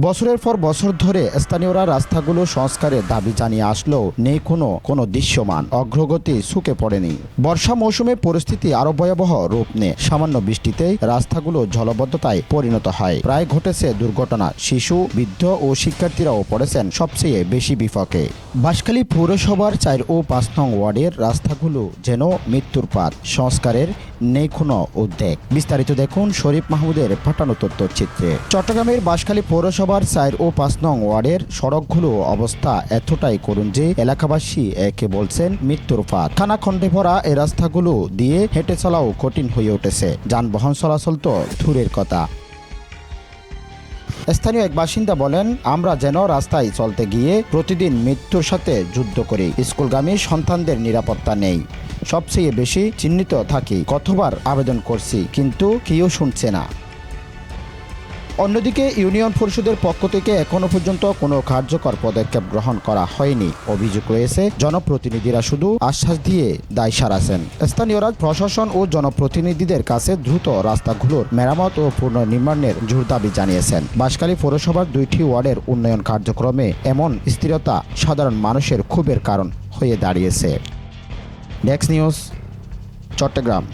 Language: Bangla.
বছরের পর বছর ধরে স্থানীয়রা রাস্তাগুলো সংস্কারের দাবি জানিয়ে আসলেও নেই কোনো কোনো দৃশ্যমান। অগ্রগতি সুকে পড়েনি। বর্ষা মৌসুমে পরিস্থিতি আরও ভয়াবহ রূপ নেয়। সামান্য বৃষ্টিতেই রাস্তাগুলো জলবদ্ধতায় পরিণত হয়। প্রায় ঘটেছে দুর্ঘটনা। শিশু, বৃদ্ধ ও শিক্ষার্থীরাও পড়েছেন সবচেয়ে বেশি বিপকে। বাঁশখালী পৌরসভার চার ও পাঁচ নং ওয়ার্ডের রাস্তাগুলো যেন মৃত্যুর পাত সংস্কারের নেই কোনো উদ্বেগ। বিস্তারিত দেখুন শরীফ মাহমুদের পাঠানো তথ্যচিত্রে। চট্টগ্রামের বাঁশখালী পৌরসভার চার ও পাঁচ নং ওয়ার্ডের সড়কগুলো অবস্থা এতটাই করুন যে এলাকাবাসী একে বলছেন মৃত্যুর ফাঁদ। খানা খণ্ডে ভরা এ রাস্তাগুলো দিয়ে হেঁটে চলাও কঠিন হয়ে উঠেছে। যানবাহন চলাচল তো দূরের কথা। স্থানীয় এক বাসিন্দা বলেন, আমরা যেন রাস্তায় চলতে গিয়ে প্রতিদিন মৃত্যুর সাথে যুদ্ধ করি। স্কুলগামী সন্তানদের নিরাপত্তা নেই। সবচেয়ে বেশি চিহ্নিত থাকি। কতবার আবেদন করছি, কিন্তু কেউ শুনছে না। অন্যদিকে, ইউনিয়ন পরিষদের পক্ষ থেকে এখনও পর্যন্ত কোনো কার্যকর পদক্ষেপ গ্রহণ করা হয়নি। অভিযোগ রয়েছে, জনপ্রতিনিধিরা শুধু আশ্বাস দিয়ে দায় সারাছেন স্থানীয়রা প্রশাসন ও জনপ্রতিনিধিদের কাছে দ্রুত রাস্তাগুলোর মেরামত ও পুনর্নির্মাণের জোর দাবি জানিয়েছেন। বাঁশখালী পৌরসভার দুইটি ওয়ার্ডের উন্নয়ন কার্যক্রমে এমন স্থিরতা সাধারণ মানুষের ক্ষোভের কারণ হয়ে দাঁড়িয়েছে। Next news, Chittagong.